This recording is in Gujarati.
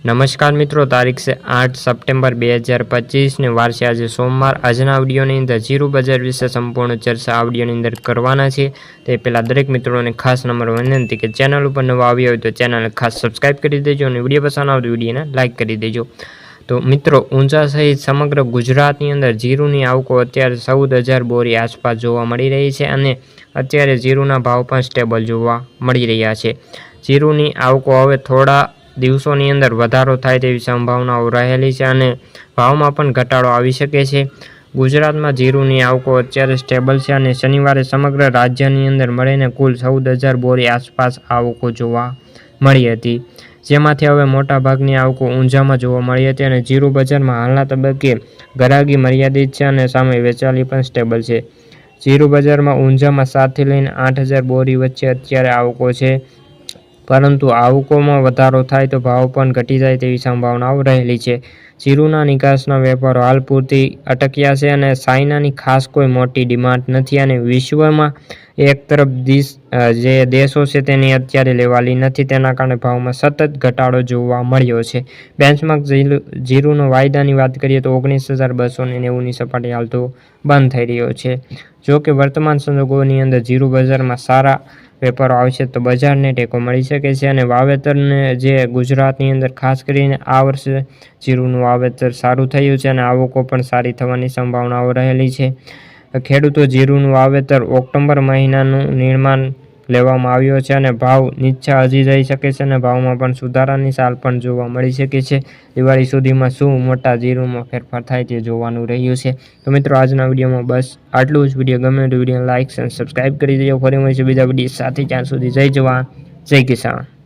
નમસ્કાર મિત્રો, તારીખ છે આઠ સપ્ટેમ્બર બે હજાર પચીસને વાર છે આજે સોમવાર. આજના આવડીઓની અંદર જીરું બજાર વિશે સંપૂર્ણ ચર્ચા આવડીઓની અંદર કરવાના છે તે પહેલાં દરેક મિત્રોને ખાસ નંબર વિનંતી કે ચેનલ ઉપર નવા આવ્યા હોય તો ચેનલને ખાસ સબસ્ક્રાઈબ કરી દેજો અને વીડિયો પસંદ આવતો વિડીયોને લાઇક કરી દેજો. તો મિત્રો ઊંચા સહિત સમગ્ર ગુજરાતની અંદર જીરુની આવકો અત્યારે ચૌદ હજાર બોરી આસપાસ જોવા મળી રહી છે અને અત્યારે જીરુના ભાવ પણ સ્ટેબલ જોવા મળી રહ્યા છે. જીરુની આવકો હવે થોડા દિવસોની અંદર વધારો થાય તેવી સંભાવનાઓ રહેલી છે અને ભાવમાં પણ ઘટાડો આવી શકે છે. ગુજરાતમાં જીરુની આવકો અત્યારે સ્ટેબલ છે અને શનિવારે સમગ્ર રાજ્યની અંદર મળીને કુલ ચૌદ હજાર બોરી આસપાસ આવકો જોવા મળી હતી. જેમાંથી હવે મોટાભાગની આવકો ઊંઝામાં જોવા મળી હતી અને જીરું બજારમાં હાલના તબક્કે ગરાગી મર્યાદિત છે અને સામે વેચાલી પણ સ્ટેબલ છે. જીરું બજારમાં ઊંઝામાં સાતથી લઈને આઠ હજાર બોરી વચ્ચે અત્યારે આવકો છે. પરંતુ આવકોમાં વધારો થાય તો ભાવ પણ ઘટી જાય તેવી સંભાવનાઓ રહેલી છે. જીરુના નિકાસના વેપારો હાલ પૂરતી અટક્યા છે અને ચાઇનાની ખાસ કોઈ મોટી ડિમાન્ડ નથી અને વિશ્વમાં એક તરફ દેશ જે દેશો છે તેની અત્યારે લેવાલી નથી, તેના કારણે ભાવમાં સતત ઘટાડો જોવા મળ્યો છે. બેન્ચમાર્ક જીરુ- જીરુનો વાયદાની વાત કરીએ તો ઓગણીસ હજાર બસો ને નેવુંની સપાટી હાલ તો બંધ થઈ રહ્યો છે. જો કે વર્તમાન સંજોગોની અંદર જીરુ બજારમાં સારા વેપારો આવશે તો બજારને ટેકો મળી શકે છે અને વાવેતરને જે ગુજરાતની અંદર ખાસ કરીને આ વર્ષે જીરુનું વાવેતર સારું થયું છે અને આવકો પણ સારી થવાની સંભાવનાઓ રહેલી છે. ખેડૂતો જીરુનું વાવેતર ઓક્ટોબર મહિનાનું નિર્માણ લેવામાં આવ્યો છે અને ભાવ નીચા હજી જઈ શકે છે અને ભાવમાં પણ સુધારાની સાલ પણ જોવા મળી શકે છે. દિવાળી સુધીમાં શું મોટા જીરુમાં ફેરફાર થાય તે જોવાનું રહ્યું છે. તો મિત્રો, આજના વિડીયોમાં બસ આટલું જ. વીડિયો ગમે તો વીડિયો લાઇક અને સબસ્ક્રાઇબ કરી દેજો. ફરી મળીશું બીજા વીડિયો સાથે. ત્યાં સુધી જય જવાન, જય કિસાન.